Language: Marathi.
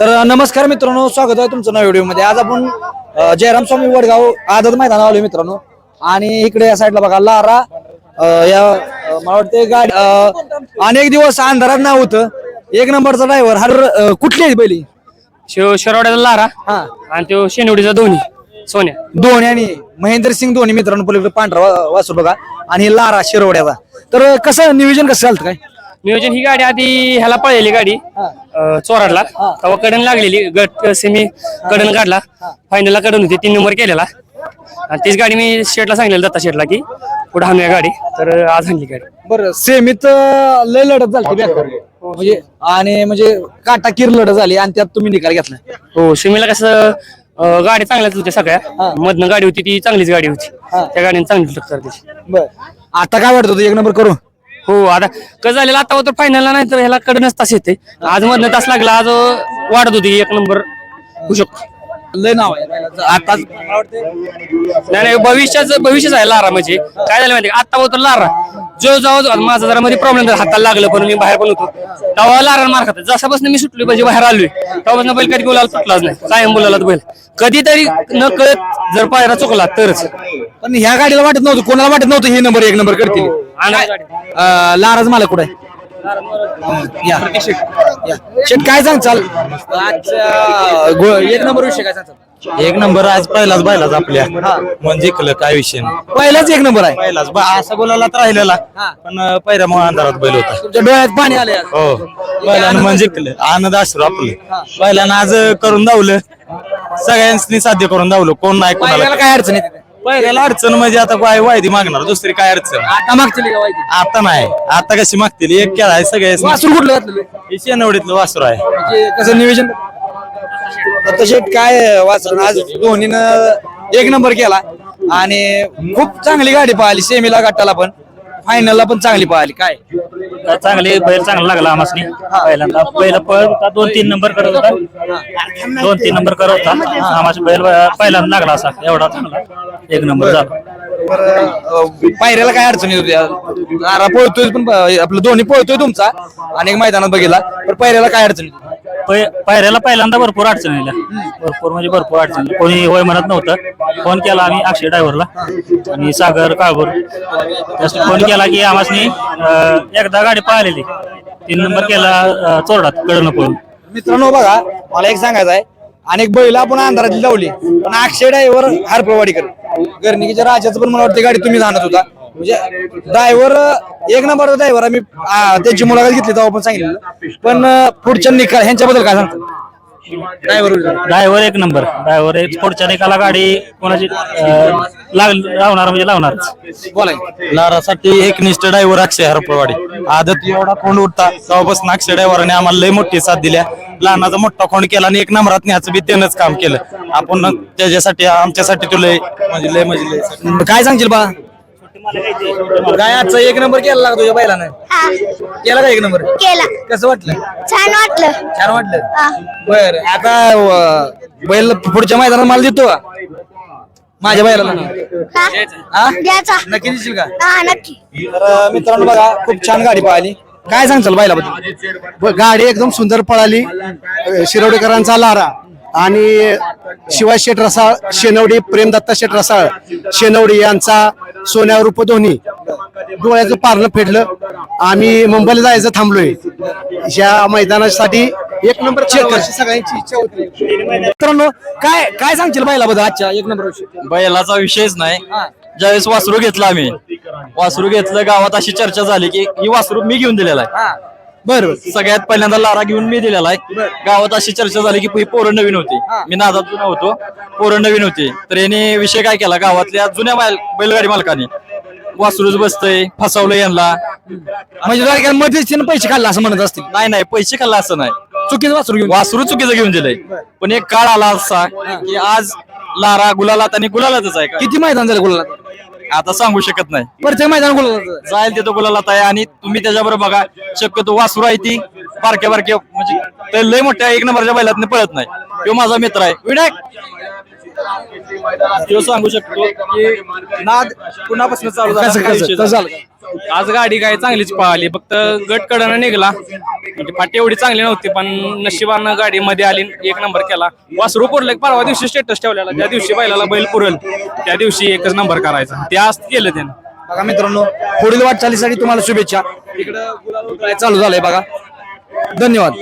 तर नमस्कार मित्रांनो स्वागत आहे तुमचं नव्या व्हिडिओमध्ये आज आपण जयराम स्वामी वडगाव आदत मैदान आलोय मित्रांनो. आणि इकडे या साईडला बघा लारा या मला वाटते गाडी अनेक दिवस अंधारात नाव होतं. एक नंबरचा ड्रायव्हर हर कुठली आहे पहिली? शिरोड्याचा लारा हा. आणि तो शेनवडीचा दोन्ही सोन्या. धोनी आणि महेंद्र सिंग धोनी मित्रांनो पलीकडे पांढरा वासू बघा. आणि लारा शिरवड्याचा. तर कसं नियोजन कसं चालतं काय? नियोजन ही गाडी आधी ह्याला पळलेली गाडी चोराडला. तेव्हा कडन लागलेली गट सेमी कडन काढला. फायनलला कडन होती तीन नंबर केलेला. आणि तीच गाडी मी शेटला सांगितलेलं दत्ता शेटला की पुढे हाणूया गाडी. तर आज हाणली गाडी. बरं सेमीत लय लढत झाली म्हणजे आणि म्हणजे काटा किर लढत झाली आणि त्यात तुम्ही निकाल घेतला. हो सेमीला कसं अं, गाडी चांगल्याच होत्या सगळ्या. मधनं गाडी होती ती चांगलीच गाडी होती. त्या गाडीने चांगली टक्कर बर. आता काय वाटत होतं? एक नंबर करू. हो आता कसं झालेलं आता तर फायनलला नाही तर ह्याला कडनच तास येते. आज मधनं तास लागला आज वाढत होती एक नंबर होऊ शकतो. लय नाव आहे. आता नाही नाही भविष्याचं भविष्यच आहे लारा म्हणजे. काय झालं माहिती आता होतं लारा. जो जाऊ माझा जरा मध्ये प्रॉब्लेम झाला. हाताला लागलं पण मी बाहेर पण होतो. तेव्हा लारा मार खात. जसापासून मी सुटलो म्हणजे बाहेर आलोय. तेव्हापासून बैल कधी बोलायला सुटलाच नाही. कायम बोलायला बैल. कधीतरी न कळत जर पायरा चुकला तरच. पण ह्या गाडीला वाटत नव्हतं. कोणाला वाटत नव्हतं हे नंबर एक नंबर करतील. अं, लाराज मला कुठे? या. या. शेट काय सांग चाल गो- एक नंबर विषय काय सांग एक नंबर आज पहिलाच बैलाच आपल्या. म्हणजे जिंकलं काय विषय नाही. पहिलाच एक नंबर आहे. पहिलाच. ब- असा बोलायला तर राहिलेला. हा. पण पहिल्यामुळे अंधारात बैल होता. तुमच्या डोळ्यात पाणी आले आज. हो. बैलानं म्हणजे जिंकलं. आनंद अश्रू आपले. बैलानं आज करून दावलं सगळ्यांनी साध्य करून दावलं कोण नाही पहिल्याला कोणाला काय अडचण येते? पहिल्याला अडचण म्हणजे आता काय वायदी मागणार दुसरी काय अडचण? आता वाईट आता नाही. आता कशी मागतील? एक केला आहे सगळे. वासून कुठलं घातलेलं शेनवडीतलं वासरू आहे. म्हणजे कसं नियोजन? तसे काय वाचून आज धोनीनं एक नंबर केला. आणि खूप चांगली गाडी पाहिली सेमीला गटाला पण. फायनलला पण चांगली पाहिली काय? चांगले बैल चांगला लागला आम्हाला पहिल्यांदा. पहिला पळ होता दोन तीन नंबर करत होता. दोन तीन नंबर करत होता. आम्हाला बैल पहिल्यांदा लागला असा एवढा चांगला. एक नंबर झाला. पायऱ्याला काय अडचणी होती पळतोय पण आपलं दोन्ही पळतोय तुमचा अनेक मैदानात बघितला. पण पायऱ्याला काय अडचणी होती? पै- पायऱ्याला पहिल्यांदा भरपूर अडचण आल्या. भरपूर म्हणजे भरपूर अडचण. आली. कोणी होय म्हणत नव्हतं. फोन केला आम्ही अक्षय ड्रायव्हरला. आणि सागर काळभोर. त्यासाठी फोन केला की आम्हाला एकदा गाडी पाहिलेली. तीन नंबर केला अं, चोरडात कडनं पळून. मित्रांनो बघा मला एक सांगायचं आहे. अनेक बैल आपण अंधारात लावली पण अक्षय ड्रायव्हर हरपळवाडीकर. गर्णिकीच्या राजाचं पण मला वाटतं गाडी तुम्ही जाणत होता. म्हणजे ड्रायव्हर एक नंबरचा ड्रायव्हर आम्ही आ, त्यांची मुलाखत घेतली तेव्हा पण सांगितलं पण अं, पुढच्या निकाल ह्यांच्याबद्दल काय सांगतो ड्रायव्हर ड्रायव्हर एक नंबर ड्रायव्हर एक पुढच्या निकाला गाडी कोणाची अं, लाग लावणार म्हणजे लावणारच बोलाय लारासाठी एक निष्ठ ड्रायव्हर अक्षय हरपवाडी आदत एवढा खोंड उठता तेव्हापासून अक्षय ड्रायव्हरने आम्हाला लय मोठी साथ दिल्या लहानाचा मोठा खोंड केला आणि एक नंबरात न्याचं बी त्यानंच काम केलं. आपण न- त्याच्यासाठी आमच्यासाठी तो लय म्हणजे लय म्हणजे लय. काय सांगशील बा? काय आजचा एक नंबर केला लागा तुझ्या बैलानं. हा. केला का एक नंबर? केला. कसं वाटलं? छान वाटलं. छान वाटलं? हा. बर आता अं, बैल पुढच्या मैदानात मला देतो का? माझ्या बैलाला. हा? हा? द्यायचा. नक्की देशील का? हा नक्की. तर मित्रांनो बघा खूप छान गाडी पाहिली. काय सांगचाल बैलाबद्दल? ब- गाडी एकदम सुंदर पळाली. अ, शिरवडेकरांचा लारा आणि शिवाय शेठ रसाळ शेनवडी प्रेमदत्ता शेठ रसाळ शेनवडी यांचा सोन्या रूप धोनी डोळ्याचं पारणं फेडलं. आम्ही मुंबईला जायचं थांबलोय. ह्या मैदानासाठी एक नंबर सगळ्यांची इच्छा होती. मित्रांनो काय काय सांगशील बैलाबद्दल आजच्या एक नंबर बैलाचा विषयच नाही. ज्यावेळेस वासरू घेतलं आम्ही वासरू घेतलं गावात अशी चर्चा झाली की ही वासरू मी घेऊन दिलेला आहे. बर. सगळ्यात पहिल्यांदा लारा घेऊन मी दिलेला आहे. गावात अशी चर्चा झाली की ही पोरं नवीन होती. मी नादात जुना होतो. पोरं नवीन होती. तर याने विषय काय केला? गावातल्या जुन्या बैल बैलगाडी मालकाने. वासरूच बसतय फसवलं यांना. म्हणजे मध्येच त्यानं पैसे खाल्ला असं म्हणत असतील. नाही नाही पैसे खाल्ला असं नाही. चुकीचं वासरू घेऊन. वासरू चुकीचं घेऊन दिलंय. पण एक काळ आला असा की आज लारा गुलालात आणि गुलालातच आहे. का किती मैदान झालं गुलाला आता सांगू शकत नाही. प्रत्येक मैदान गुलाला जाईल तिथं गुलालात आहे आणि तुम्ही त्याच्याबरोबर बघा शक्यतो वासरू आहे ती बारक्या बारक्या म्हणजे ते लय मोठ्या एक नंबरच्या बैलात पळत नाही. तो माझा मित्र आहे. विनायक! तो सांगू शकतो की नाद पुन्हापासून चालू झाला? विषय आज गाडी काय चांगलीच पळाली. फक्त गट कडनं निघला. म्हणजे फाटी एवढी चांगली नव्हती पण नशिबानं गाडी मध्ये आली एक नंबर केला. वासरू पुरलं परवा दिवशी स्टेटस ठेवलेला. त्या दिवशी बैलाला बैल पुरल. त्या दिवशी एकच नंबर करायचा. ते आज केलं त्यानं. बघा मित्रांनो पुढील वाटचालीसाठी तुम्हाला शुभेच्छा. इकडं गुलाल उधळायला चालू झालंय बघा. धन्यवाद.